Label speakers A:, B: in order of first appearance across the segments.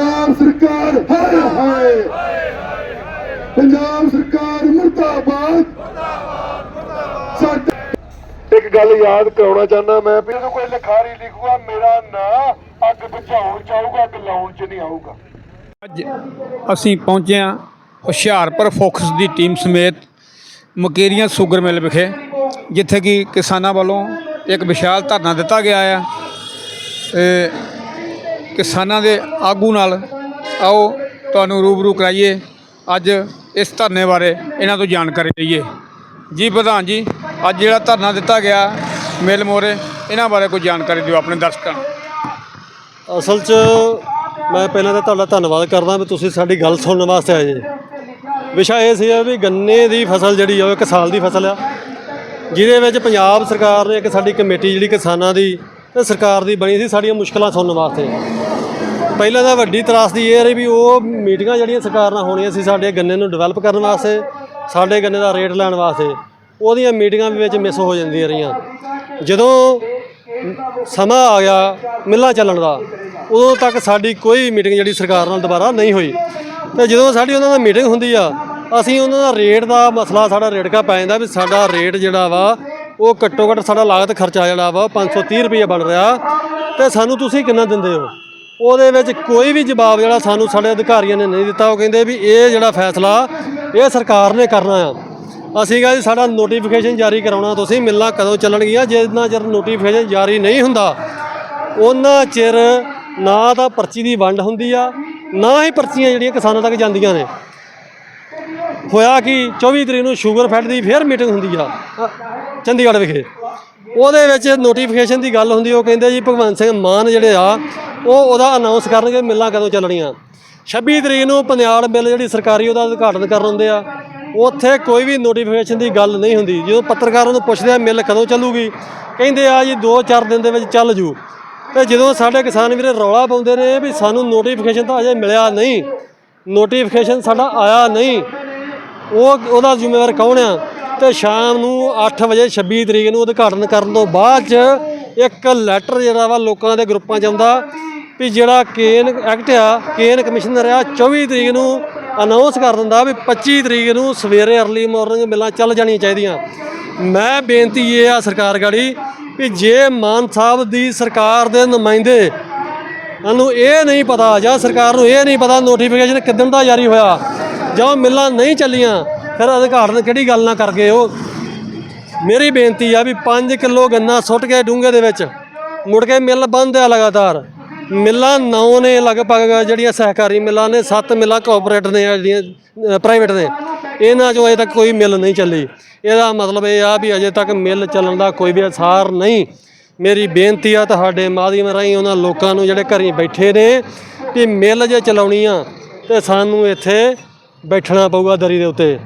A: ਪੰਜਾਬ ਸਰਕਾਰ ਹਾਏ ਹਾਏ। ਪੰਜਾਬ ਸਰਕਾਰ ਮੁਰਦਾਬਾਦ। ਇੱਕ ਗੱਲ ਯਾਦ ਕਰਾਉਣਾ ਚਾਹੁੰਦਾ ਮੈਂ ਵੀ ਜਦੋਂ ਕੋਈ ਲਿਖਾਰੀ ਲਿਖੂਗਾ ਮੇਰਾ ਨਾਂ ਅੱਗ ਬੁਝਾਉਣ ਚ ਆਊਗਾ ਅੱਗ ਲਾਉਣ ਚ ਨਹੀਂ ਆਊਗਾ।
B: ਅੱਜ ਅਸੀਂ ਪਹੁੰਚੇ ਹਾਂ ਹੁਸ਼ਿਆਰਪੁਰ ਫੋਕਸ ਦੀ ਟੀਮ ਸਮੇਤ ਮਕੇਰੀਆਂ ਸ਼ੂਗਰ ਮਿਲ ਵਿਖੇ ਜਿੱਥੇ ਕਿ ਕਿਸਾਨਾਂ ਵੱਲੋਂ ਇੱਕ ਵਿਸ਼ਾਲ ਧਰਨਾ ਦਿੱਤਾ ਗਿਆ ਹੈ ਤੇ ਕਿਸਾਨਾਂ ਦੇ ਆਗੂ ਨਾਲ ਆਓ, ਤੁਹਾਨੂੰ ਰੂਬਰੂ ਕਰਾਈਏ। ਅੱਜ ਇਸ ਧਰਨੇ ਬਾਰੇ ਇਹਨਾਂ ਤੋਂ ਜਾਣਕਾਰੀ ਲਈਏ। ਜੀ ਪ੍ਰਧਾਨ ਜੀ, ਅੱਜ ਜਿਹੜਾ ਧਰਨਾ ਦਿੱਤਾ ਗਿਆ ਮਿਲ ਮੋਰੇ, ਇਹਨਾਂ ਬਾਰੇ ਕੋਈ ਜਾਣਕਾਰੀ ਦਿਓ ਆਪਣੇ ਦਰਸ਼ਕਾਂ ਨੂੰ।
C: ਅਸਲ 'ਚ ਮੈਂ ਪਹਿਲਾਂ ਤਾਂ ਤੁਹਾਡਾ ਧੰਨਵਾਦ ਕਰਦਾ ਵੀ ਤੁਸੀਂ ਸਾਡੀ ਗੱਲ ਸੁਣਨ ਵਾਸਤੇ ਆਏ ਜੀ। ਵਿਸ਼ਾ ਇਹ ਸੀ ਵੀ ਗੰਨੇ ਦੀ ਫਸਲ ਜਿਹੜੀ ਆ, ਉਹ ਇੱਕ ਸਾਲ ਦੀ ਫਸਲ ਆ। ਜਿਹਦੇ ਵਿੱਚ ਪੰਜਾਬ ਸਰਕਾਰ ਨੇ ਇੱਕ ਸਾਡੀ ਕਮੇਟੀ ਜਿਹੜੀ ਕਿਸਾਨਾਂ ਦੀ ਤੇ ਸਰਕਾਰ ਦੀ ਬਣੀ ਸੀ ਸਾਡੀਆਂ ਮੁਸ਼ਕਲਾਂ ਸੁਣਨ ਵਾਸਤੇ। ਪਹਿਲਾਂ ਤਾਂ ਵੱਡੀ ਤਰਾਸਦੀ ਇਹ ਰਹੀ ਵੀ ਉਹ ਮੀਟਿੰਗਾਂ ਜਿਹੜੀਆਂ ਸਰਕਾਰ ਨਾਲ ਹੋਣੀਆਂ ਸੀ ਸਾਡੇ ਗੰਨੇ ਨੂੰ ਡਿਵੈਲਪ ਕਰਨ ਵਾਸਤੇ, ਸਾਡੇ ਗੰਨੇ ਦਾ ਰੇਟ ਲੈਣ ਵਾਸਤੇ, ਉਹਦੀਆਂ ਮੀਟਿੰਗਾਂ ਵੀ ਵਿੱਚ ਮਿਸ ਹੋ ਜਾਂਦੀਆਂ ਰਹੀਆਂ। ਜਦੋਂ ਸਮਾਂ ਆ ਗਿਆ ਮਿੱਲਾਂ ਚੱਲਣ ਦਾ, ਉਦੋਂ ਤੱਕ ਸਾਡੀ ਕੋਈ ਮੀਟਿੰਗ ਜਿਹੜੀ ਸਰਕਾਰ ਨਾਲ ਦੁਬਾਰਾ ਨਹੀਂ ਹੋਈ। ਤੇ ਜਦੋਂ ਸਾਡੀ ਉਹਨਾਂ ਨਾਲ ਮੀਟਿੰਗ ਹੁੰਦੀ ਆ, ਅਸੀਂ ਉਹਨਾਂ ਦਾ ਰੇਟ ਦਾ ਮਸਲਾ ਸਾਡਾ ਰੇਟਕਾ ਪੈ ਜਾਂਦਾ ਵੀ ਸਾਡਾ ਰੇਟ ਜਿਹੜਾ ਵਾ ਉਹ ਘੱਟੋ ਘੱਟ ਸਾਡਾ ਲਾਗਤ ਖਰਚਾ ਜਿਹੜਾ ਵਾ ਉਹ 530 ਰੁਪਏ ਬਣ ਰਿਹਾ ਤੇ ਸਾਨੂੰ ਤੁਸੀਂ ਕਿੰਨਾ ਦਿੰਦੇ ਹੋ? ਉਹਦੇ ਵਿੱਚ ਕੋਈ ਵੀ ਜਵਾਬ ਜਿਹੜਾ ਸਾਨੂੰ ਸਾਡੇ ਅਧਿਕਾਰੀਆਂ ਨੇ ਨਹੀਂ ਦਿੱਤਾ, ਉਹ ਕਹਿੰਦੇ ਵੀ ਇਹ ਜਿਹੜਾ ਫੈਸਲਾ ਇਹ ਸਰਕਾਰ ਨੇ ਕਰਨਾ ਆ। ਅਸੀਂ ਕਿਹਾ ਜੀ ਸਾਡਾ ਨੋਟੀਫਿਕੇਸ਼ਨ ਜਾਰੀ ਕਰਾਉਣਾ, ਤੁਸੀਂ ਮਿਲਣਾ ਕਦੋਂ ਚੱਲਣਗੀਆਂ? ਜਿੰਨਾ ਚਿਰ ਨੋਟੀਫਿਕੇਸ਼ਨ ਜਾਰੀ ਨਹੀਂ ਹੁੰਦਾ ਉਹਨਾਂ ਚਿਰ ਨਾ ਤਾਂ ਪਰਚੀ ਦੀ ਵੰਡ ਹੁੰਦੀ ਆ, ਨਾ ਹੀ ਪਰਚੀਆਂ ਜਿਹੜੀਆਂ ਕਿਸਾਨਾਂ ਤੱਕ ਜਾਂਦੀਆਂ ਨੇ। ਹੋਇਆ ਕਿ? 24 ਤਰੀਕ ਨੂੰ ਸ਼ੂਗਰ ਫੈਡ ਦੀ ਫੇਰ ਮੀਟਿੰਗ ਹੁੰਦੀ ਆ। ਚੰਡੀਗੜ੍ਹ ਵਿਖੇ। ਉਹਦੇ ਵਿੱਚ ਨੋਟੀਫਿਕੇਸ਼ਨ ਦੀ ਗੱਲ ਹੁੰਦੀ, ਉਹ ਕਹਿੰਦੇ ਜੀ, ਭਗਵੰਤ ਸਿੰਘ ਮਾਨ ਜਿਹੜੇ ਆ, ਉਹ ਉਹਦਾ ਅਨਾਉਂਸ ਕਰਨਗੇ, ਮਿਲਾਂ ਕਦੋਂ ਚੱਲਣੀਆਂ। 26 ਤਰੀਕ ਨੂੰ ਪਨਿਆੜ ਮਿਲ ਜਿਹੜੀ ਸਰਕਾਰੀ ਉਹਦਾ ਉਦਘਾਟਨ ਕਰਨ ਹੁੰਦੇ ਆ, ਉੱਥੇ ਕੋਈ ਵੀ ਨੋਟੀਫਿਕੇਸ਼ਨ ਦੀ ਗੱਲ ਨਹੀਂ ਹੁੰਦੀ। ਜਦੋਂ ਪੱਤਰਕਾਰਾਂ ਨੂੰ ਪੁੱਛਦੇ ਆ, ਮਿਲ ਕਦੋਂ ਚੱਲੂਗੀ? ਕਹਿੰਦੇ ਆ ਜੀ 2-4 ਦਿਨ ਦੇ ਵਿੱਚ ਚੱਲ ਜੂ। ਤੇ ਜਦੋਂ ਸਾਡੇ ਕਿਸਾਨ ਵੀਰੇ ਰੌਲਾ ਪਾਉਂਦੇ ਨੇ ਵੀ ਸਾਨੂੰ ਨੋਟੀਫਿਕੇਸ਼ਨ ਤਾਂ ਅਜੇ ਮਿਲਿਆ ਨਹੀਂ ਨੋਟੀਫਿਕੇਸ਼ਨ ਸਾਡਾ ਆਇਆ ਨਹੀਂ, ਉਹ ਉਹਦਾ ਜ਼ਿੰਮੇਵਾਰ ਕੌਣ ਆ? ਤੇ ਸ਼ਾਮ ਨੂੰ 8 ਵਜੇ 26 ਤਰੀਕ ਨੂੰ ਉਦਘਾਟਨ ਕਰਨ ਤੋਂ ਬਾਅਦ ਚ ਇੱਕ ਲੈਟਰ ਜਿਹੜਾ ਵਾ ਲੋਕਾਂ ਦੇ ਗਰੁੱਪਾਂ 'ਚ ਆਉਂਦਾ ਵੀ ਜਿਹੜਾ ਕੇਨ ਐਕਟ ਆ, ਕੇਨ ਕਮਿਸ਼ਨਰ ਆ 24 ਤਰੀਕ ਨੂੰ ਅਨਾਉਂਸ ਕਰ ਦਿੰਦਾ ਵੀ 25 ਤਰੀਕ ਨੂੰ ਸਵੇਰੇ ਅਰਲੀ ਮਾਰਨਿੰਗ ਮਿਲਾਂ ਚੱਲ ਜਾਣੀਆਂ ਚਾਹੀਦੀਆਂ। ਮੈਂ ਬੇਨਤੀ ਇਹ ਆ ਸਰਕਾਰ ਗਾੜੀ ਵੀ ਜੇ ਮਾਨ ਸਾਹਿਬ ਦੀ ਸਰਕਾਰ ਦੇ ਨੁਮਾਇੰਦੇ ਨੂੰ ਇਹ ਨਹੀਂ ਪਤਾ ਜਾਂ ਸਰਕਾਰ ਨੂੰ ਇਹ ਨਹੀਂ ਪਤਾ ਨੋਟੀਫਿਕੇਸ਼ਨ ਕਿੱਦਣ ਦਾ ਜਾਰੀ ਹੋਇਆ ਜਾਂ ਮਿਲਾਂ ਨਹੀਂ ਚੱਲੀਆਂ ਫਿਰ ਅਧਿਕਾਰਨ ਕਿਹੜੀ ਗੱਲ ਨਾ ਕਰ ਗਏ ਉਹ ਮੇਰੀ ਬੇਨਤੀ ਆ ਵੀ 5 ਕਿਲੋ ਗੰਨਾ ਸੁੱਟ ਕੇ ਡੂੰਘੇ ਦੇ ਵਿੱਚ ਮੁੜ ਕੇ ਮਿੱਲ ਬੰਦ ਆ ਲਗਾਤਾਰ। ਮਿੱਲਾਂ ਨੌ ਨੇ ਲਗਭਗ ਜਿਹੜੀਆਂ ਸਹਿਕਾਰੀ ਮਿੱਲਾਂ ਨੇ, ਸੱਤ ਮਿੱਲਾਂ ਕੋਆਪਰੇਟ ਨੇ ਜਿਹੜੀਆਂ ਪ੍ਰਾਈਵੇਟ ਨੇ। ਇਹਨਾਂ 'ਚੋਂ ਅਜੇ ਤੱਕ ਕੋਈ ਮਿੱਲ ਨਹੀਂ ਚੱਲੀ। ਇਹਦਾ ਮਤਲਬ ਇਹ ਆ ਵੀ ਅਜੇ ਤੱਕ ਮਿੱਲ ਚੱਲਣ ਦਾ ਕੋਈ ਵੀ ਅਸਾਰ ਨਹੀਂ। ਮੇਰੀ ਬੇਨਤੀ ਆ ਤੁਹਾਡੇ ਮਾਧਿਅਮ ਰਾਹੀਂ ਉਹਨਾਂ ਲੋਕਾਂ ਨੂੰ ਜਿਹੜੇ ਘਰੇ ਬੈਠੇ ਨੇ ਕਿ ਮਿੱਲ ਜੇ ਚਲਾਉਣੀ ਆ, ਤੇ ਸਾਨੂੰ ਇੱਥੇ ਬੈਠਣਾ ਪਊਗਾ ਦਰੀ ਦੇ ਉੱਤੇ।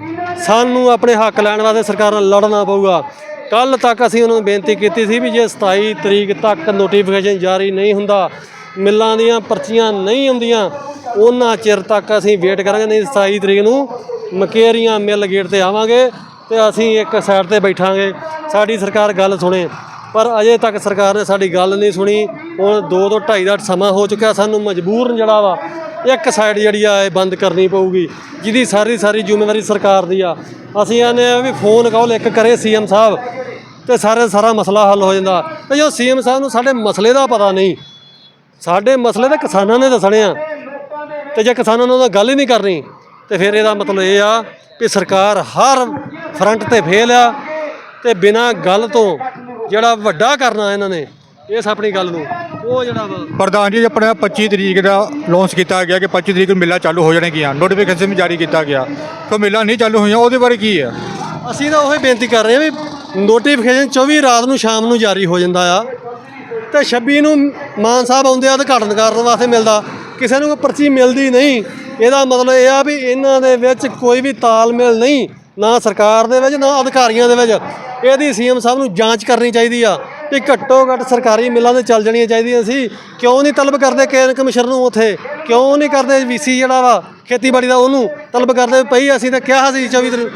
C: ਸਾਨੂੰ ਆਪਣੇ ਹੱਕ ਲੈਣ ਵਾਸਤੇ ਸਰਕਾਰ ਨਾਲ ਲੜਨਾ ਪਊਗਾ। ਕੱਲ ਤੱਕ ਅਸੀਂ ਉਹਨਾਂ ਨੂੰ ਬੇਨਤੀ ਕੀਤੀ ਸੀ ਵੀ ਜੇ 27 ਤਰੀਕ ਤੱਕ ਨੋਟੀਫਿਕੇਸ਼ਨ ਜਾਰੀ ਨਹੀਂ ਹੁੰਦਾ, ਮਿੱਲਾਂ ਦੀਆਂ ਪਰਚੀਆਂ ਨਹੀਂ ਹੁੰਦੀਆਂ ਉਹਨਾਂ ਚਿਰ ਤੱਕ ਅਸੀਂ ਵੇਟ ਕਰਾਂਗੇ, ਨਹੀਂ 27 ਤਰੀਕ ਨੂੰ ਮਕੇਰੀਆਂ ਮਿੱਲ ਗੇਟ ਤੇ ਆਵਾਂਗੇ ਤੇ ਅਸੀਂ ਇੱਕ ਸਾਈਡ ਤੇ ਬੈਠਾਂਗੇ। ਸਾਡੀ ਸਰਕਾਰ ਗੱਲ ਸੁਣੇ, ਪਰ ਅਜੇ ਤੱਕ ਸਰਕਾਰ ਨੇ ਸਾਡੀ ਗੱਲ ਨਹੀਂ ਸੁਣੀ। ਹੁਣ 2 ਤੋਂ 2.5 ਦਾ ਸਮਾਂ ਹੋ ਚੁੱਕਿਆ, ਸਾਨੂੰ ਮਜਬੂਰਨ ਜਿਹੜਾ ਵਾ ਇੱਕ ਸਾਈਡ ਜਿਹੜੀ ਆ, ਇਹ ਬੰਦ ਕਰਨੀ ਪਊਗੀ, ਜਿਹਦੀ ਸਾਰੀ ਸਾਰੀ ਜ਼ਿੰਮੇਵਾਰੀ ਸਰਕਾਰ ਦੀ ਆ। ਅਸੀਂ ਆਨੇ ਆ ਵੀ ਫੋਨ ਕਾਲ ਇੱਕ ਕਰੇ ਸੀਐਮ ਸਾਹਿਬ, ਤੇ ਸਾਰੇ ਸਾਰਾ ਮਸਲਾ ਹੱਲ ਹੋ ਜਾਂਦਾ। ਤੇ ਜੋ ਸੀਐਮ ਸਾਹਿਬ ਨੂੰ ਸਾਡੇ ਮਸਲੇ ਦਾ ਪਤਾ ਨਹੀਂ, ਸਾਡੇ ਮਸਲੇ ਤਾਂ ਕਿਸਾਨਾਂ ਨੇ ਦੱਸਣੇ ਆ। ਤੇ ਜੇ ਕਿਸਾਨਾਂ ਨੂੰ ਨਾਲ ਗੱਲ ਹੀ ਨਹੀਂ ਕਰਨੀ, ਤੇ ਫਿਰ ਇਹਦਾ ਮਤਲਬ ਇਹ ਆ ਕਿ ਸਰਕਾਰ ਹਰ ਫਰੰਟ ਤੇ ਫੇਲ ਆ, ਤੇ ਬਿਨਾਂ ਗੱਲ ਤੋਂ ਜਿਹੜਾ ਵੱਡਾ ਕਰਨਾ ਇਹਨਾਂ ਨੇ, ਇਸ ਆਪਣੀ ਗੱਲ ਨੂੰ। ਉਹ ਜਿਹੜਾ ਵਾ।
D: ਪ੍ਰਧਾਨ ਜੀ ਆਪਣਾ 25 ਤਰੀਕ ਦਾ ਲਾਂਚ ਕੀਤਾ ਗਿਆ ਕਿ 25 ਤਰੀਕ ਨੂੰ ਮੇਲਾ ਚਾਲੂ ਹੋ ਜਾਣਗੀਆਂ। ਨੋਟੀਫਿਕੇਸ਼ਨ ਵੀ ਜਾਰੀ ਕੀਤਾ ਗਿਆ। ਤਾਂ ਮੇਲਾ ਨਹੀਂ ਚਾਲੂ ਹੋਈਆਂ ਉਹਦੇ ਬਾਰੇ ਕੀ ਹੈ?
C: ਅਸੀਂ ਤਾਂ ਉਹੀ ਬੇਨਤੀ ਕਰ ਰਹੇ ਹਾਂ ਵੀ ਨੋਟੀਫਿਕੇਸ਼ਨ 24 ਰਾਤ ਨੂੰ ਸ਼ਾਮ ਨੂੰ ਜਾਰੀ ਹੋ ਜਾਂਦਾ ਆ। ਤੇ 26 ਨੂੰ ਮਾਨ ਸਾਹਿਬ ਆਉਂਦੇ ਆ ਉਦਘਾਟਨ ਕਰਨ ਵਾਸਤੇ ਮਿਲਦਾ। ਕਿਸੇ ਨੂੰ ਪਰਚੀ ਮਿਲਦੀ ਨਹੀਂ। ਇਹਦਾ ਮਤਲਬ ਇਹ ਆ ਵੀ ਇਹਨਾਂ ਦੇ ਵਿੱਚ ਕੋਈ ਵੀ ਤਾਲਮੇਲ ਨਹੀਂ ਨਾ ਸਰਕਾਰ ਦੇ ਵਿੱਚ ਨਾ ਅਧਿਕਾਰੀਆਂ ਦੇ ਵਿੱਚ। ਇਹਦੀ ਸੀਐਮ ਸਾਹਿਬ ਨੂੰ ਜਾਂਚ ਕਰਨੀ ਚਾਹੀਦੀ ਆ। ਕਿ ਘੱਟੋ ਘੱਟ ਸਰਕਾਰੀ ਮਿਲਾਂ ਤੇ ਚੱਲ ਜਾਣੀਆਂ ਚਾਹੀਦੀਆਂ ਸੀ। ਕਿਉਂ ਨਹੀਂ ਤਲਬ ਕਰਦੇ ਕੇਨ ਕਮਿਸ਼ਨਰ ਨੂੰ ਉਥੇ? ਕਿਉਂ ਨਹੀਂ ਕਰਦੇ ਵੀਸੀ ਜਿਹੜਾ ਵਾ ਖੇਤੀਬਾੜੀ ਦਾ ਉਹਨੂੰ ਤਲਬ ਕਰਦੇ ਪਈ ਅਸੀਂ ਤਾਂ ਕਿਹਾ ਸੀ 24 ਤਰੀਕ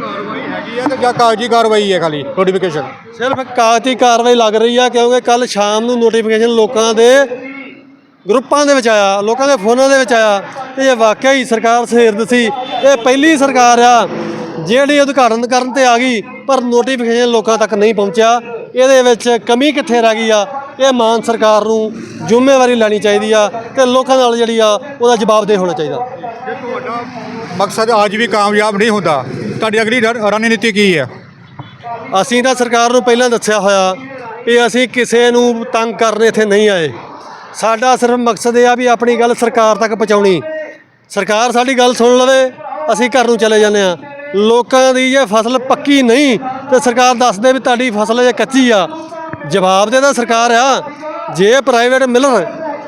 D: ਕਾਰਵਾਈ ਹੈਗੀ ਹੈ ਤੇ ਜਾਂ ਕਾਗਜ਼ੀ ਕਾਰਵਾਈ ਹੈ ਖਾਲੀ ਨੋਟੀਫਿਕੇਸ਼ਨ
C: ਸਿਰਫ ਕਾਗਜ਼ੀ ਕਾਰਵਾਈ ਲੱਗ ਰਹੀ ਆ ਕਿਉਂਕਿ ਕੱਲ ਸ਼ਾਮ ਨੂੰ ਨੋਟੀਫਿਕੇਸ਼ਨ ਲੋਕਾਂ ਦੇ ਗਰੁੱਪਾਂ ਦੇ ਵਿੱਚ ਆਇਆ ਲੋਕਾਂ ਦੇ ਫੋਨਾਂ ਦੇ ਵਿੱਚ ਆਇਆ। ਤੇ ਇਹ ਵਾਕਿਆ ਹੀ ਸਰਕਾਰ ਸਹਿਰਦ ਸੀ। ਇਹ ਪਹਿਲੀ ਸਰਕਾਰ ਆ ਜਿਹੜੀ ਉਦਘਾਟਨ ਕਰਨ ਤੇ ਆ ਗਈ ਪਰ ਨੋਟੀਫਿਕੇਸ਼ਨ ਲੋਕਾਂ ਤੱਕ ਨਹੀਂ ਪਹੁੰਚਿਆ। ਇਹਦੇ ਵਿੱਚ ਕਮੀ ਕਿੱਥੇ ਰਹਿ ਗਈ ਆ? ਇਹ ਮਾਨ ਸਰਕਾਰ ਨੂੰ ਜ਼ਿੰਮੇਵਾਰੀ ਲੈਣੀ ਚਾਹੀਦੀ ਆ ਤੇ ਲੋਕਾਂ ਨਾਲ ਜਿਹੜੀ ਆ ਉਹਦਾ ਜਵਾਬਦੇਹ ਹੋਣਾ ਚਾਹੀਦਾ।
D: ਮਕਸਦ ਅੱਜ ਵੀ ਕਾਮਯਾਬ ਨਹੀਂ ਹੁੰਦਾ। ਤੁਹਾਡੀ ਅਗਲੀ ਰਨ- ਰਣਨੀਤੀ ਕੀ ਹੈ?
C: ਅਸੀਂ ਤਾਂ ਸਰਕਾਰ ਨੂੰ ਪਹਿਲਾਂ ਦੱਸਿਆ ਹੋਇਆ ਕਿ ਅਸੀਂ ਕਿਸੇ ਨੂੰ ਤੰਗ ਕਰਨ ਇੱਥੇ ਨਹੀਂ ਆਏ। ਸਾਡਾ ਸਿਰਫ ਮਕਸਦ ਇਹ ਆ ਵੀ ਆਪਣੀ ਗੱਲ ਸਰਕਾਰ ਤੱਕ ਪਹੁੰਚਾਉਣੀ। ਸਰਕਾਰ ਸਾਡੀ ਗੱਲ ਸੁਣ ਲਵੇ ਅਸੀਂ ਘਰ ਨੂੰ ਚਲੇ ਜਾਂਦੇ ਆ ਲੋਕਾਂ ਦੀ ਜੇ ਫਸਲ ਪੱਕੀ ਨਹੀਂ ਤੇ ਸਰਕਾਰ ਦੱਸਦੇ ਵੀ ਤੁਹਾਡੀ ਫਸਲ ਜੇ ਕੱਚੀ ਆ, ਜਵਾਬ ਦੇ ਤਾਂ ਸਰਕਾਰ ਆ, ਜੇ ਪ੍ਰਾਈਵੇਟ ਮਿਲਰ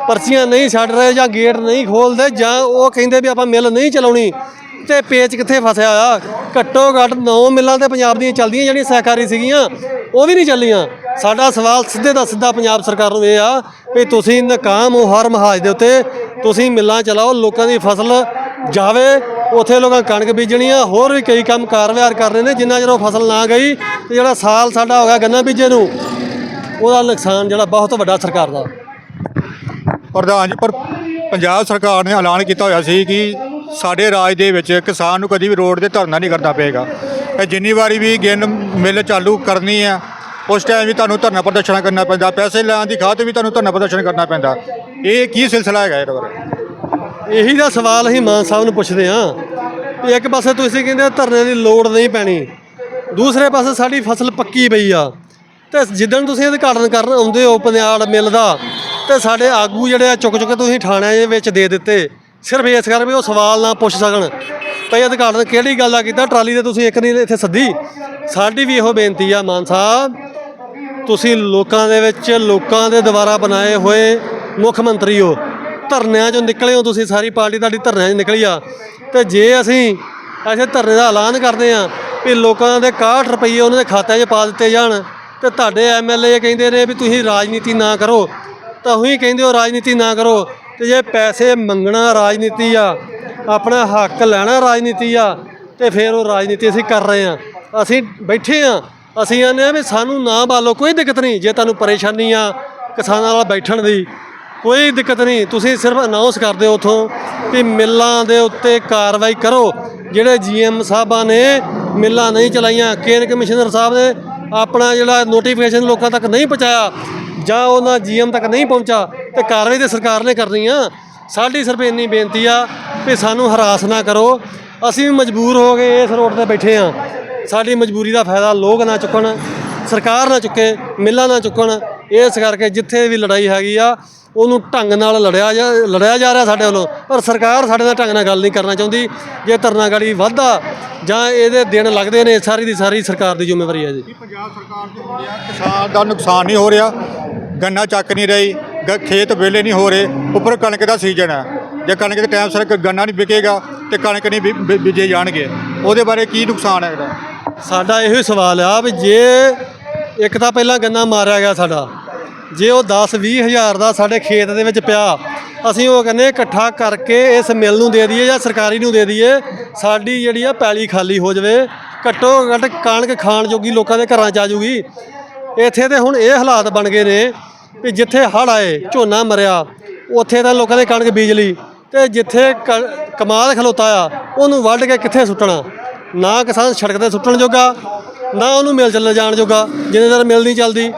C: ਪਰਚੀਆਂ ਨਹੀਂ ਛੱਡ ਰਹੇ ਜਾਂ ਗੇਟ ਨਹੀਂ ਖੋਲਦੇ ਜਾਂ ਉਹ ਕਹਿੰਦੇ ਵੀ ਆਪਾਂ ਮਿਲ ਨਹੀਂ ਚਲਾਉਣੀ, ਤੇ ਪੇਚ ਕਿੱਥੇ ਫਸਿਆ ਆ? ਘੱਟੋ ਘੱਟ 9 ਮਿੱਲਾਂ ਤੇ ਪੰਜਾਬ ਦੀਆਂ ਚੱਲਦੀਆਂ ਜਿਹੜੀਆਂ ਸਹਿਕਾਰੀ ਸੀਗੀਆਂ, ਉਹ ਵੀ ਨਹੀਂ ਚੱਲੀਆਂ। ਸਾਡਾ ਸਵਾਲ ਸਿੱਧੇ ਦਾ ਸਿੱਧਾ ਪੰਜਾਬ ਸਰਕਾਰ ਨੂੰ ਇਹ ਆ ਵੀ ਤੁਸੀਂ ਨਾਕਾਮ ਹੋ ਹਰ ਮਹਾਜ ਦੇ ਉੱਤੇ, ਤੁਸੀਂ ਮਿੱਲਾਂ ਚਲਾਓ, ਲੋਕਾਂ ਦੀ ਫਸਲ ਜਾਵੇ ਉੱਥੇ ਲੋਕਾਂ ਕਣਕ ਬੀਜਣੀ ਆ, ਹੋਰ ਵੀ ਕਈ ਕੰਮ ਕਾਰਵਾਰ ਕਰ ਰਹੇ ਨੇ, ਜਿੰਨਾ ਚਿਰ ਉਹ ਫਸਲ ਨਾ ਗਈ ਤੇ ਜਿਹੜਾ ਸਾਲ ਸਾਡਾ ਹੋ ਗਿਆ ਗੰਨਾ ਬੀਜੇ ਨੂੰ, ਉਹਦਾ ਨੁਕਸਾਨ ਜਿਹੜਾ ਬਹੁਤ ਵੱਡਾ ਸਰਕਾਰ ਦਾ।
D: ਪ੍ਰਧਾਨ ਜੀ, ਪਰ ਪੰਜਾਬ ਸਰਕਾਰ ਨੇ ਐਲਾਨ ਕੀਤਾ ਹੋਇਆ ਸੀ ਕਿ ਸਾਡੇ ਰਾਜ ਦੇ ਵਿੱਚ ਕਿਸਾਨ ਨੂੰ ਕਦੀ ਵੀ ਰੋਡ ਤੇ ਧਰਨਾ ਨਹੀਂ ਕਰਨਾ ਪਏਗਾ। ਇਹ ਜਿੰਨੀ ਵਾਰੀ ਵੀ ਗਿਣ ਮਿਲ ਚਾਲੂ ਕਰਨੀ ਹੈ ਉਸ ਟਾਈਮ ਵੀ ਤੁਹਾਨੂੰ ਧਰਨਾ ਪ੍ਰਦਰਸ਼ਨ ਕਰਨਾ ਪੈਂਦਾ, ਪੈਸੇ ਲੈਣ ਦੀ ਖਾਤਰ ਵੀ ਤੁਹਾਨੂੰ ਧਰਨਾ ਪ੍ਰਦਰਸ਼ਨ ਕਰਨਾ ਪੈਂਦਾ। ਇਹ ਕੀ ਸਿਲਸਿਲਾ ਹੈਗਾ ਇਹਦੇ ਬਾਰੇ?
C: ਇਹੀ ਦਾ ਸਵਾਲ ਅਸੀਂ ਮਾਨ ਸਾਹਿਬ ਨੂੰ ਪੁੱਛਦੇ ਹਾਂ ਵੀ ਇੱਕ ਪਾਸੇ ਤੁਸੀਂ ਕਹਿੰਦੇ ਧਰਨੇ ਦੀ ਲੋੜ ਨਹੀਂ ਪੈਣੀ, ਦੂਸਰੇ ਪਾਸੇ ਸਾਡੀ ਫਸਲ ਪੱਕੀ ਪਈ ਆ। ਤੇ ਜਿੱਦਣ ਤੁਸੀਂ ਉਦਘਾਟਨ ਕਰਨ ਆਉਂਦੇ ਹੋ ਪਨਿਆੜ ਮਿਲ ਦਾ, ਤੇ ਸਾਡੇ ਆਗੂ ਜਿਹੜੇ ਆ ਚੁੱਕ ਚੁੱਕ ਕੇ ਤੁਸੀਂ ਥਾਣਿਆਂ ਦੇ ਵਿੱਚ ਦੇ ਦਿੱਤੇ। ਸਿਰਫ ਇਸ ਕਰਕੇ ਵੀ ਉਹ ਸਵਾਲ ਨਾ ਪੁੱਛ ਸਕਣ। ਭਈ ਉਦਘਾਟਨ ਕਿਹੜੀ ਗੱਲ ਦਾ ਕੀਤਾ? ਟਰਾਲੀ ਤੇ ਤੁਸੀਂ ਇੱਕ ਨਹੀਂ ਇੱਥੇ ਸੱਦੀ। ਸਾਡੀ ਵੀ ਇਹੋ ਬੇਨਤੀ ਆ ਮਾਨ ਸਾਹਿਬ, ਤੁਸੀਂ ਲੋਕਾਂ ਦੇ ਵਿੱਚ ਲੋਕਾਂ ਦੇ ਦੁਆਰਾ ਬਣਾਏ ਹੋਏ ਮੁੱਖ ਮੰਤਰੀ ਹੋ। ਧਰਨਿਆਂ ਚੋਂ ਨਿਕਲੇ ਹੋ ਤੁਸੀਂ, ਸਾਰੀ ਪਾਰਟੀ ਤੁਹਾਡੀ ਧਰਨਿਆਂ 'ਚ ਨਿਕਲੀ ਆ। ਤੇ ਜੇ ਅਸੀਂ ਐਸੇ ਧਰਨੇ ਦਾ ਐਲਾਨ ਕਰਦੇ ਆ ਵੀ ਲੋਕਾਂ ਦੇ 61 ਰੁਪਏ ਉਹਨਾਂ ਦੇ ਖਾਤਿਆਂ 'ਚ ਪਾ ਦਿੱਤੇ ਜਾਣ ਤੇ ਤੁਹਾਡੇ ਐਮਐਲਏ ਕਹਿੰਦੇ ਨੇ ਵੀ ਤੁਸੀਂ ਰਾਜਨੀਤੀ ਨਾ ਕਰੋ, ਤਾਂ ਉਹੀ ਕਹਿੰਦੇ ਹੋ ਰਾਜਨੀਤੀ ਨਾ ਕਰੋ। ਤੇ ਜੇ ਪੈਸੇ ਮੰਗਣਾ ਰਾਜਨੀਤੀ ਆ, ਆਪਣਾ ਹੱਕ ਲੈਣਾ ਰਾਜਨੀਤੀ ਆ, ਤੇ ਫਿਰ ਉਹ ਰਾਜਨੀਤੀ ਅਸੀਂ ਕਰ ਰਹੇ ਆ ਅਸੀਂ ਬੈਠੇ ਆ ਅਸੀਂ ਆਨੇ ਆ ਵੀ ਸਾਨੂੰ ਨਾ ਬਾਲੋ, ਕੋਈ ਦਿੱਕਤ ਨਹੀਂ। ਜੇ ਤੁਹਾਨੂੰ ਪਰੇਸ਼ਾਨੀ ਆ ਕਿਸਾਨਾਂ ਨਾਲ ਬੈਠਣ ਦੀ ਕੋਈ ਦਿੱਕਤ ਨਹੀਂ। ਤੁਸੀਂ ਸਿਰਫ ਅਨਾਉਂਸ ਕਰਦੇ ਹੋ ਉਥੋਂ ਕਿ ਮਿੱਲਾਂ ਦੇ ਉੱਤੇ ਕਾਰਵਾਈ ਕਰੋ। ਜਿਹੜੇ ਜੀਐਮ ਸਾਹਿਬਾਂ ਨੇ ਮਿੱਲਾਂ ਨਹੀਂ ਚਲਾਈਆਂ, ਕੇਨ ਕਮਿਸ਼ਨਰ ਸਾਹਿਬ ਨੇ ਆਪਣਾ ਜਿਹੜਾ ਨੋਟੀਫਿਕੇਸ਼ਨ ਲੋਕਾਂ ਤੱਕ ਨਹੀਂ ਪਹੁੰਚਾਇਆ ਜਾਂ ਉਹਨਾਂ ਜੀਐਮ ਤੱਕ ਨਹੀਂ ਪਹੁੰਚਾ, ਤੇ ਕਾਰਵਾਈ ਤੇ ਸਰਕਾਰ ਨੇ ਕਰਨੀ ਆ। ਸਾਡੀ ਸਿਰਫ ਇੰਨੀ ਬੇਨਤੀ ਆ ਕਿ ਸਾਨੂੰ ਹਰਾਸ ਨਾ ਕਰੋ। ਅਸੀਂ ਵੀ ਮਜਬੂਰ ਹੋ ਗਏ ਇਸ ਰੋਡ ਤੇ ਬੈਠੇ ਆ। ਸਾਡੀ ਮਜਬੂਰੀ ਦਾ ਫਾਇਦਾ ਲੋਕ ਨਾ ਚੁੱਕਣ। ਸਰਕਾਰ ਨਾ ਚੁੱਕੇ ਮਿੱਲਾਂ ਨਾ ਚੁੱਕਣ ਇਸ ਕਰਕੇ ਜਿੱਥੇ ਵੀ ਲੜਾਈ ਹੈਗੀ ਆ ਉਹਨੂੰ ਢੰਗ ਨਾਲ ਲੜਿਆ ਜਾ ਲੜਿਆ ਜਾ ਰਿਹਾ ਸਾਡੇ ਵੱਲੋਂ ਪਰ ਸਰਕਾਰ ਸਾਡੇ ਨਾਲ ਢੰਗ ਨਾਲ ਗੱਲ ਨਹੀਂ ਕਰਨਾ ਚਾਹੁੰਦੀ। ਜੇ ਧਰਨਾਗਾੜੀ ਵੱਧਦਾ ਜਾਂ ਇਹਦੇ ਦਿਨ ਲੱਗਦੇ ਨੇ ਸਾਰੀ ਦੀ ਸਾਰੀ ਸਰਕਾਰ ਦੀ ਜ਼ਿੰਮੇਵਾਰੀ ਹੈ ਜੀ।
D: ਪੰਜਾਬ ਸਰਕਾਰ ਦੇ ਹੁੰਦਿਆਂ ਕਿਸਾਨ ਦਾ ਨੁਕਸਾਨ ਨਹੀਂ ਹੋ ਰਿਹਾ? ਗੰਨਾ ਚੱਕ ਨਹੀਂ ਰਹੀ ਖੇਤ ਵਿਹਲੇ ਨਹੀਂ ਹੋ ਰਹੇ ਉੱਪਰ ਕਣਕ ਦਾ ਸੀਜ਼ਨ ਹੈ। ਜੇ ਕਣਕ ਦੇ ਟਾਈਮ ਸਿਰ ਗੰਨਾ ਨਹੀਂ ਵਿਕੇਗਾ ਤੇ ਕਣਕ ਨਹੀਂ ਬੀਜੇ ਜਾਣਗੇ। ਉਹਦੇ ਬਾਰੇ ਕੀ ਨੁਕਸਾਨ ਹੈ ਇਹਦਾ?
C: ਸਾਡਾ ਇਹੋ ਸਵਾਲ ਆ ਵੀ ਜੇ ਇੱਕ ਤਾਂ ਪਹਿਲਾਂ ਗੰਨਾ ਮਾਰਿਆ ਗਿਆ ਸਾਡਾ। ਜੇ ਉਹ 10 20 ਹਜ਼ਾਰ ਦਾ ਸਾਡੇ ਖੇਤ ਦੇ ਵਿੱਚ ਪਿਆ, ਅਸੀਂ ਉਹ ਕਹਿੰਦੇ ਇਕੱਠਾ ਕਰਕੇ ਇਸ ਮਿਲ ਨੂੰ ਦੇ ਦਈਏ ਜਾਂ ਸਰਕਾਰੀ ਨੂੰ ਦੇ ਦਈਏ, ਸਾਡੀ ਜਿਹੜੀ ਆ ਪੈਲੀ ਖਾਲੀ ਹੋ ਜਾਵੇ। ਘੱਟੋ ਘੱਟ ਕਣਕ ਖਾਣ ਜੋਗੀ ਲੋਕਾਂ ਦੇ ਘਰਾਂ ਚ ਆ ਜੂਗੀ। ਇੱਥੇ ਤੇ ਹੁਣ ਇਹ ਹਾਲਾਤ ਬਣ ਗਏ ਨੇ ਵੀ ਜਿੱਥੇ ਹੜ੍ਹ ਆਏ, ਝੋਨਾ ਮਰਿਆ, ਉੱਥੇ ਤਾਂ ਲੋਕਾਂ ਨੇ ਕਣਕ ਬੀਜ ਲਈ। ਤੇ ਜਿੱਥੇ ਕ- ਕਮਾਲ ਖਲੋਤਾ ਆ, ਉਹਨੂੰ ਵੱਢ ਕੇ ਕਿੱਥੇ ਸੁੱਟਣਾ? ਨਾ ਕਿਸਾਨ ਸੜਕ ਤੇ ਸੁੱਟਣ ਜੋਗਾ ਨਾ ਉਹਨੂੰ ਮਿਲ ਚੱਲ ਜਾਣ ਜੋਗਾ, ਜਿੰਨੇ ਦਿਨ ਮਿਲ ਨਹੀਂ ਚੱਲਦੀ।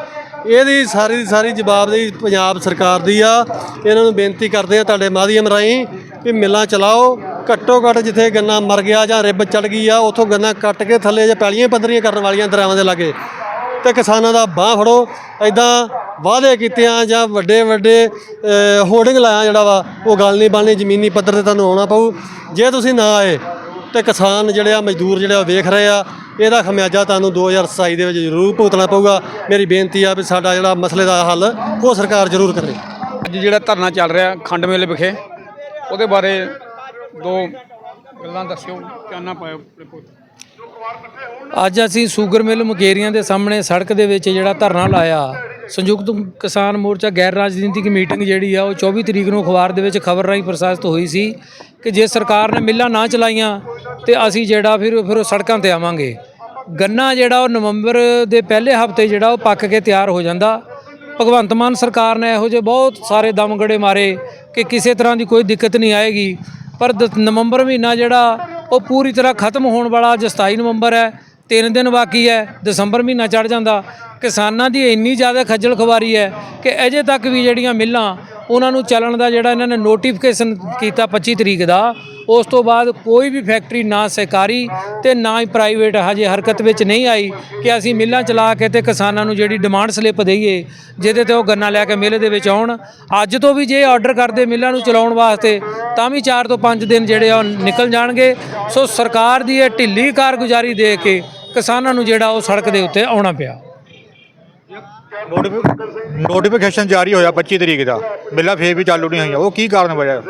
C: ਇਹਦੀ ਸਾਰੀ ਦੀ ਸਾਰੀ ਜਵਾਬਦੇਹੀ ਪੰਜਾਬ ਸਰਕਾਰ ਦੀ ਆ। ਇਹਨਾਂ ਨੂੰ ਬੇਨਤੀ ਕਰਦੇ ਆ ਤੁਹਾਡੇ ਮਾਧਿਅਮ ਰਾਹੀਂ ਵੀ ਮਿੱਲਾਂ ਚਲਾਓ। ਘੱਟੋ ਘੱਟ ਜਿੱਥੇ ਗੰਨਾ ਮਰ ਗਿਆ ਜਾਂ ਰਿੱਬ ਚੜ ਗਈ ਆ, ਉਥੋਂ ਗੰਨਾ ਕੱਟ ਕੇ ਥੱਲੇ ਜੇ ਪੈਲੀਆਂ ਪੱਧਰੀਆਂ ਕਰਨ ਵਾਲੀਆਂ ਦਰਿਆਵਾਂ ਦੇ ਲਾਗੇ। ਤੇ ਕਿਸਾਨਾਂ ਦਾ ਬਾਹ ਫੜੋ। ਐਦਾਂ ਵਾਅਦੇ ਕੀਤੇ ਆ ਜਾਂ ਵੱਡੇ ਵੱਡੇ ਹੋਰਡਿੰਗ ਲਾਇਆ ਜਿਹੜਾ ਵਾ, ਉਹ ਗੱਲ ਨਹੀਂ ਬਣਨੀ, ਜ਼ਮੀਨੀ ਪੱਧਰ ਤੇ ਤੁਹਾਨੂੰ ਆਉਣਾ ਪਊ। ਜੇ ਤੁਸੀਂ ਨਾ ਆਏ, ਤੇ ਕਿਸਾਨ ਜਿਹੜੇ ਆ, ਮਜ਼ਦੂਰ ਜਿਹੜੇ ਆ ਵੇਖ ਰਹੇ ਆ। ਇਹਦਾ ਖਮਿਆਜਾ ਤੁਹਾਨੂੰ 2027 ਦੇ ਵਿੱਚ ਜ਼ਰੂਰ ਭੁਗਤਣਾ ਪਊਗਾ। ਮੇਰੀ ਬੇਨਤੀ ਆ ਵੀ ਸਾਡਾ ਜਿਹੜਾ ਮਸਲੇ ਦਾ ਹੱਲ ਉਹ ਸਰਕਾਰ ਜ਼ਰੂਰ ਕਰੇ।
B: ਅੱਜ ਜਿਹੜਾ ਧਰਨਾ ਚੱਲ ਰਿਹਾ ਖੰਡ ਮੇਲੇ ਵਿਖੇ ਉਹਦੇ ਬਾਰੇ ਦੋ ਗੱਲਾਂ ਦੱਸਿਓ ਚਾਨਣਾ ਪਾਇਓ ਆਪਣੇ ਪੁੱਤ
E: ਅੱਜ ਅਸੀਂ ਸ਼ੂਗਰ ਮਿਲ ਮੁਕੇਰੀਆਂ ਦੇ ਸਾਹਮਣੇ ਸੜਕ ਦੇ ਵਿੱਚ ਜਿਹੜਾ ਧਰਨਾ ਲਾਇਆ। ਸੰਯੁਕਤ ਕਿਸਾਨ ਮੋਰਚਾ ਗੈਰ ਰਾਜਨੀਤਿਕ ਮੀਟਿੰਗ ਜਿਹੜੀ ਆ ਉਹ 24 ਤਰੀਕ ਨੂੰ ਅਖਬਾਰ ਦੇ ਵਿੱਚ ਖਬਰ ਰਾਹੀਂ ਪ੍ਰਸਾਰਿਤ ਹੋਈ ਸੀ ਕਿ ਜੇ ਸਰਕਾਰ ਨੇ ਮਿੱਲਾਂ ਨਾ ਚਲਾਈਆਂ ਤੇ ਅਸੀਂ ਜਿਹੜਾ ਫਿਰ ਫਿਰ ਉਹ ਸੜਕਾਂ ਤੇ ਆਵਾਂਗੇ। ਗੰਨਾ ਜਿਹੜਾ ਉਹ ਨਵੰਬਰ ਦੇ ਪਹਿਲੇ ਹਫ਼ਤੇ ਜਿਹੜਾ ਉਹ ਪੱਕ ਕੇ ਤਿਆਰ ਹੋ ਜਾਂਦਾ। ਭਗਵੰਤ ਮਾਨ ਸਰਕਾਰ ਨੇ ਇਹੋ ਜਿਹੇ ਬਹੁਤ ਸਾਰੇ ਦਮਗੜੇ ਮਾਰੇ ਕਿ ਕਿਸੇ ਤਰ੍ਹਾਂ ਦੀ ਕੋਈ ਦਿੱਕਤ ਨਹੀਂ ਆਏਗੀ। ਪਰ ਦ- ਨਵੰਬਰ ਮਹੀਨਾ ਜਿਹੜਾ ਉਹ ਪੂਰੀ ਤਰ੍ਹਾਂ ਖਤਮ ਹੋਣ ਵਾਲਾ ਅੱਜ 27 ਨਵੰਬਰ ਹੈ, ਤਿੰਨ ਦਿਨ ਬਾਕੀ ਹੈ, ਦਸੰਬਰ ਮਹੀਨਾ ਚੜ ਜਾਂਦਾ। ਕਿਸਾਨਾਂ ਦੀ ਇੰਨੀ ਜ਼ਿਆਦਾ ਖੱਜਲ ਖਵਾਰੀ ਹੈ ਕਿ ਅਜੇ ਤੱਕ ਵੀ ਜਿਹੜੀਆਂ ਮਿੱਲਾਂ ਉਹਨਾਂ ਨੂੰ ਚੱਲਣ ਦਾ ਜਿਹੜਾ ਇਹਨਾਂ ਨੇ ਨੋਟੀਫਿਕੇਸ਼ਨ ਕੀਤਾ 25 ਤਰੀਕ ਦਾ ਉਸ ਤੋਂ ਬਾਅਦ ਕੋਈ ਵੀ ਫੈਕਟਰੀ ਨਾ ਸਰਕਾਰੀ ਤੇ ਨਾ ਹੀ ਪ੍ਰਾਈਵੇਟ ਹਜੇ ਹਰਕਤ ਵਿੱਚ ਨਹੀਂ ਆਈ ਕਿ ਅਸੀਂ ਮਿੱਲਾਂ ਚਲਾ ਕੇ ਤੇ ਕਿਸਾਨਾਂ ਨੂੰ ਜਿਹੜੀ ਡਿਮਾਂਡ ਸਲਿੱਪ ਦਈਏ, ਜਿਹਦੇ ਤੇ ਉਹ ਗੰਨਾ ਲੈ ਕੇ ਮਿੱਲ ਦੇ ਵਿੱਚ ਆਉਣ। ਅੱਜ ਤੋਂ ਵੀ ਜੇ ਆਰਡਰ ਕਰਦੇ ਮਿੱਲਾਂ ਨੂੰ ਚਲਾਉਣ ਵਾਸਤੇ, ਤਾਂ ਵੀ 4 ਤੋਂ 5 ਦਿਨ ਜਿਹੜੇ ਆ ਉਹ ਨਿਕਲ ਜਾਣਗੇ। ਸੋ ਸਰਕਾਰ ਦੀ ਇਹ ਢਿੱਲੀ ਕਾਰਗੁਜ਼ਾਰੀ ਦੇ ਕੇ ਕਿਸਾਨਾਂ ਨੂੰ ਜਿਹੜਾ ਉਹ ਸੜਕ ਦੇ ਉੱਤੇ ਆਉਣਾ ਪਿਆ।
D: ਨੋਟੀਫਿਕੇਸ਼ਨ ਜਾਰੀ ਹੋਇਆ 25 ਤਰੀਕ ਦਾ। ਮਿੱਲਾਂ ਫੇਰ ਵੀ ਚਾਲੂ ਨਹੀਂ ਹੋਈਆਂ। ਉਹ ਕੀ ਕਾਰਨ ਵਜ੍ਹਾ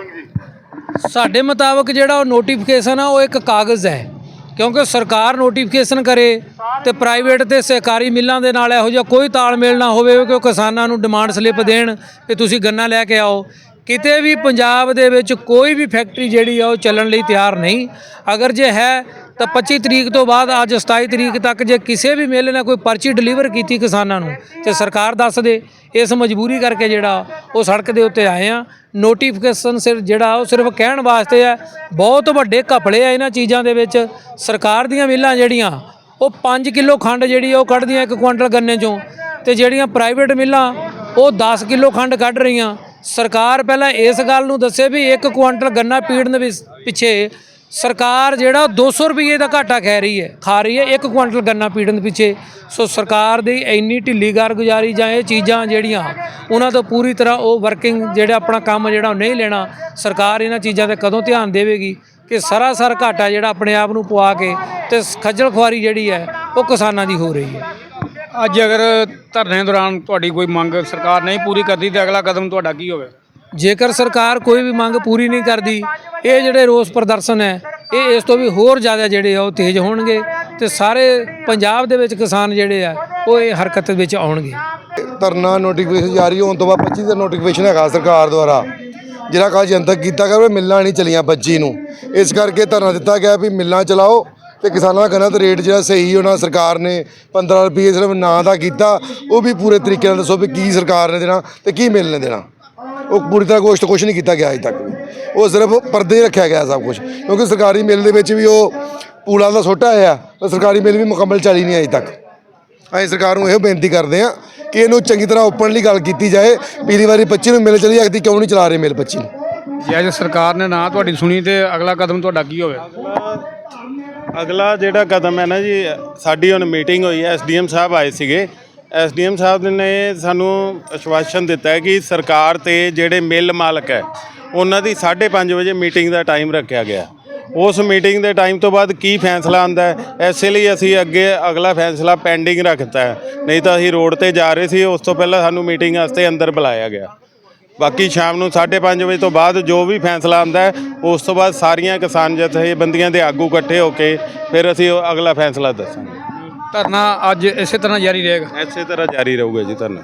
E: ਸਾਡੇ ਮੁਤਾਬਕ ਜਿਹੜਾ ਉਹ ਨੋਟੀਫਿਕੇਸ਼ਨ ਆ, ਉਹ ਇੱਕ ਕਾਗਜ਼ ਹੈ। ਕਿਉਂਕਿ ਸਰਕਾਰ ਨੋਟੀਫਿਕੇਸ਼ਨ ਕਰੇ ਤੇ ਪ੍ਰਾਈਵੇਟ ਤੇ ਸਹਿਕਾਰੀ ਮਿੱਲਾਂ ਦੇ ਨਾਲ ਇਹੋ ਜਿਹਾ ਕੋਈ ਤਾਲਮੇਲ ਨਾ ਹੋਵੇ ਕਿ ਉਹ ਕਿਸਾਨਾਂ ਨੂੰ ਡਿਮਾਂਡ ਸਲਿੱਪ ਦੇਣ ਕਿ ਤੁਸੀਂ ਗੰਨਾ ਲੈ ਕੇ ਆਓ। ਕਿਤੇ ਵੀ ਪੰਜਾਬ ਦੇ ਵਿੱਚ ਕੋਈ ਵੀ ਫੈਕਟਰੀ ਜਿਹੜੀ ਆ, ਉਹ ਚੱਲਣ ਲਈ ਤਿਆਰ ਨਹੀਂ। ਅਗਰ ਜੇ ਹੈ ਤਾਂ 25 ਤਰੀਕ ਤੋਂ ਬਾਅਦ ਅੱਜ 27 ਤਰੀਕ ਤੱਕ ਜੇ ਕਿਸੇ ਵੀ ਮਿੱਲ ਨੇ ਕੋਈ ਪਰਚੀ ਡਿਲੀਵਰ ਕੀਤੀ ਕਿਸਾਨਾਂ ਨੂੰ ਤੇ ਸਰਕਾਰ ਦੱਸ ਦੇ, ਇਸ ਮਜਬੂਰੀ ਕਰਕੇ ਜਿਹੜਾ ਉਹ ਸੜਕ ਦੇ ਉੱਤੇ ਆਏ ਆ ਨੋਟੀਫਿਕੇਸ਼ਨ ਸਿਰ ਜਿਹੜਾ ਉਹ ਸਿਰਫ ਕਹਿਣ ਵਾਸਤੇ ਹੈ ਬਹੁਤ ਵੱਡੇ ਘਪਲੇ ਆ ਇਹਨਾਂ ਚੀਜ਼ਾਂ ਦੇ ਵਿੱਚ, ਸਰਕਾਰ ਦੀਆਂ ਮਿੱਲਾਂ ਜਿਹੜੀਆਂ, ਉਹ 5 ਕਿਲੋ ਖੰਡ ਜਿਹੜੀ ਆ ਉਹ ਕੱਢਦੀਆਂ ਇੱਕ ਕੁਆਂਟਲ ਗੰਨੇ ਚੋਂ, ਤੇ ਜਿਹੜੀਆਂ ਪ੍ਰਾਈਵੇਟ ਮਿੱਲਾਂ, ਉਹ 10 ਕਿਲੋ ਖੰਡ ਕੱਢ ਰਹੀਆਂ, ਸਰਕਾਰ ਪਹਿਲਾਂ ਇਸ ਗੱਲ ਨੂੰ ਦੱਸੇ ਵੀ ਇੱਕ ਕੁਆਂਟਲ ਗੰਨਾ ਪੀੜਨ ਦੇ ਪਿੱਛੇ ਸਰਕਾਰ ਜਿਹੜਾ 200 ਰੁਪਏ ਦਾ ਘਾਟਾ ਖਾ ਰਹੀ ਹੈ, ਖਾ ਰਹੀ ਹੈ, ਇੱਕ ਕੁਇੰਟਲ ਗੰਨਾ ਪੀੜਨ ਪਿੱਛੇ। ਸੋ ਸਰਕਾਰ ਦੀ ਇੰਨੀ ਢਿੱਲੀ ਕਾਰਗੁਜ਼ਾਰੀ ਜਾਂ ਇਹ ਚੀਜ਼ਾਂ ਜਿਹੜੀਆਂ, ਉਹਨਾਂ ਤੋਂ ਪੂਰੀ ਤਰ੍ਹਾਂ ਉਹ ਵਰਕਿੰਗ ਜਿਹੜਾ ਆਪਣਾ ਕੰਮ ਜਿਹੜਾ ਉਹ ਨਹੀਂ ਲੈਣਾ, ਸਰਕਾਰ ਇਹਨਾਂ ਚੀਜ਼ਾਂ ਤੇ ਕਦੋਂ ਧਿਆਨ ਦੇਵੇਗੀ ਕਿ ਸਰਾਸਰ ਘਾਟਾ ਜਿਹੜਾ ਆਪਣੇ ਆਪ ਨੂੰ ਪਵਾ ਕੇ ਤੇ ਖੱਜਲ ਖੁਆਰੀ ਜਿਹੜੀ ਹੈ, ਉਹ ਕਿਸਾਨਾਂ ਦੀ ਹੋ ਰਹੀ ਹੈ।
B: ਅੱਜ ਅਗਰ ਧਰਨੇ ਦੌਰਾਨ ਤੁਹਾਡੀ ਕੋਈ ਮੰਗ ਸਰਕਾਰ ਨਹੀਂ ਪੂਰੀ ਕਰਦੀ ਤੇ ਅਗਲਾ ਕਦਮ ਤੁਹਾਡਾ ਕੀ ਹੋਵੇ?
E: ਜੇਕਰ ਸਰਕਾਰ ਕੋਈ ਵੀ ਮੰਗ ਪੂਰੀ ਨਹੀਂ ਕਰਦੀ, ਇਹ ਜਿਹੜੇ ਰੋਸ ਪ੍ਰਦਰਸ਼ਨ ਹੈ, ਇਹ ਇਸ ਤੋਂ ਵੀ ਹੋਰ ਜ਼ਿਆਦਾ ਜਿਹੜੇ ਆ ਉਹ ਤੇਜ਼ ਹੋਣਗੇ ਤੇ ਸਾਰੇ ਪੰਜਾਬ ਦੇ ਵਿੱਚ ਕਿਸਾਨ ਜਿਹੜੇ ਆ, ਉਹ ਇਹ ਹਰਕਤ ਵਿੱਚ ਆਉਣਗੇ।
A: ਧਰਨਾ ਨੋਟੀਫਿਕੇਸ਼ਨ ਜਾਰੀ ਹੋਣ ਤੋਂ ਬਾਅਦ 25 ਦਾ ਨੋਟੀਫਿਕੇਸ਼ਨ ਹੈਗਾ ਸਰਕਾਰ ਦੁਆਰਾ। ਜਿਹੜਾ ਕੱਲ੍ਹ ਜਨਤਕ ਕੀਤਾ ਗਿਆ, ਵੀ ਮਿੱਲਾਂ ਨਹੀਂ ਚਲੀਆਂ 25 ਨੂੰ। ਇਸ ਕਰਕੇ ਧਰਨਾ ਦਿੱਤਾ ਗਿਆ ਵੀ ਮਿੱਲਾਂ ਚਲਾਓ ਤੇ ਕਿਸਾਨਾਂ ਦਾ ਗੰਨਾ ਰੇਟ ਜਿਹੜਾ ਸਹੀ ਉਹਨਾਂ ਸਰਕਾਰ ਨੇ 15 ਰੁਪਏ ਸਿਰਫ ਨਾਂ ਦਾ ਕੀਤਾ। ਉਹ ਵੀ ਪੂਰੇ ਤਰੀਕੇ ਨਾਲ ਦੱਸੋ ਵੀ ਕੀ ਸਰਕਾਰ ਨੇ ਦੇਣਾ ਤੇ ਕੀ ਮਿਲ ਨੇ ਦੇਣਾ। ਉਹ ਪੂਰੀ ਤਰ੍ਹਾਂ ਗੋਸ਼ਟ ਕੁਝ ਨਹੀਂ ਕੀਤਾ ਗਿਆ ਅਜੇ ਤੱਕ ਵੀ। ਉਹ ਸਿਰਫ ਪਰਦੇ ਹੀ ਰੱਖਿਆ ਗਿਆ ਸਭ ਕੁਝ ਕਿਉਂਕਿ ਸਰਕਾਰੀ ਮਿਲ ਦੇ ਵਿੱਚ ਵੀ ਉਹ ਪੂਲਾ ਦਾ ਛੋਟਾ ਆ ਤਾਂ ਸਰਕਾਰੀ ਮਿਲ ਵੀ ਮੁਕੰਮਲ ਚੱਲੀ ਨਹੀਂ ਅਜੇ ਤੱਕ। ਅਸੀਂ ਸਰਕਾਰ ਨੂੰ ਇਹੋ ਬੇਨਤੀ ਕਰਦੇ ਹਾਂ ਕਿ ਇਹਨੂੰ ਚੰਗੀ ਤਰ੍ਹਾਂ ਓਪਨਲੀ ਗੱਲ ਕੀਤੀ ਜਾਏ। ਪਿਛਲੀ ਵਾਰੀ 25 ਨੂੰ ਮਿਲ ਚਲੀ ਜਾਂਦੀ ਕਿਉਂ ਨਹੀਂ ਚਲਾ ਰਹੇ ਮਿਲ 25 ਨੂੰ?
B: ਜੇ ਅੱਜ ਸਰਕਾਰ ਨੇ ਨਾ ਤੁਹਾਡੀ ਸੁਣੀ ਤੇ ਅਗਲਾ ਕਦਮ ਤੁਹਾਡਾ ਕੀ ਹੋਵੇ?
F: ਅਗਲਾ ਜਿਹੜਾ ਕਦਮ ਹੈ ਨਾ ਜੀ ਸਾਡੀ ਹੁਣ ਮੀਟਿੰਗ ਹੋਈ ਹੈ ਐਸਡੀਐਮ ਸਾਹਿਬ ਆਏ ਸੀਗੇ। ਐਸਡੀਐਮ ਸਾਹਿਬ ਨੇ ਸਾਨੂੰ ਅਸ਼ਵਾਸਨ ਦਿੱਤਾ ਹੈ ਕਿ ਸਰਕਾਰ ਤੇ ਜਿਹੜੇ ਮਿੱਲ ਮਾਲਕ ਹੈ, ਉਹਨਾਂ ਦੀ 5:30 ਵਜੇ ਮੀਟਿੰਗ ਦਾ ਟਾਈਮ ਰੱਖਿਆ ਗਿਆ। ਉਸ ਮੀਟਿੰਗ ਦੇ ਟਾਈਮ ਤੋਂ ਬਾਅਦ ਕੀ ਫੈਸਲਾ ਆਂਦਾ ਹੈ ਐਸੇ ਲਈ ਅਸੀਂ ਅੱਗੇ ਅਗਲਾ ਫੈਸਲਾ ਪੈਂਡਿੰਗ ਰੱਖਤਾ ਹੈ। ਨਹੀਂ ਤਾਂ ਅਸੀਂ ਰੋਡ ਤੇ ਜਾ ਰਹੇ ਸੀ, ਉਸ ਤੋਂ ਪਹਿਲਾਂ ਸਾਨੂੰ ਮੀਟਿੰਗ ਵਾਸਤੇ ਅੰਦਰ ਬੁਲਾਇਆ ਗਿਆ। ਬਾਕੀ ਸ਼ਾਮ ਨੂੰ 5:30 ਵਜੇ ਤੋਂ ਬਾਅਦ ਜੋ ਵੀ ਫੈਸਲਾ ਆਂਦਾ ਹੈ, ਉਸ ਤੋਂ ਬਾਅਦ ਸਾਰੀਆਂ ਕਿਸਾਨ ਜਥੇਬੰਦੀਆਂ ਦੇ ਆਗੂ ਇਕੱਠੇ ਹੋ ਕੇ ਫਿਰ ਅਸੀਂ ਉਹ ਅਗਲਾ ਫੈਸਲਾ ਦੱਸਾਂਗੇ।
B: ਧਰਨਾ ਅੱਜ ਇਸੇ ਤਰ੍ਹਾਂ ਜਾਰੀ ਰਹੇਗਾ?
F: ਇਸੇ ਤਰ੍ਹਾਂ ਜਾਰੀ ਰਹੂਗਾ ਜੀ ਧਰਨਾ।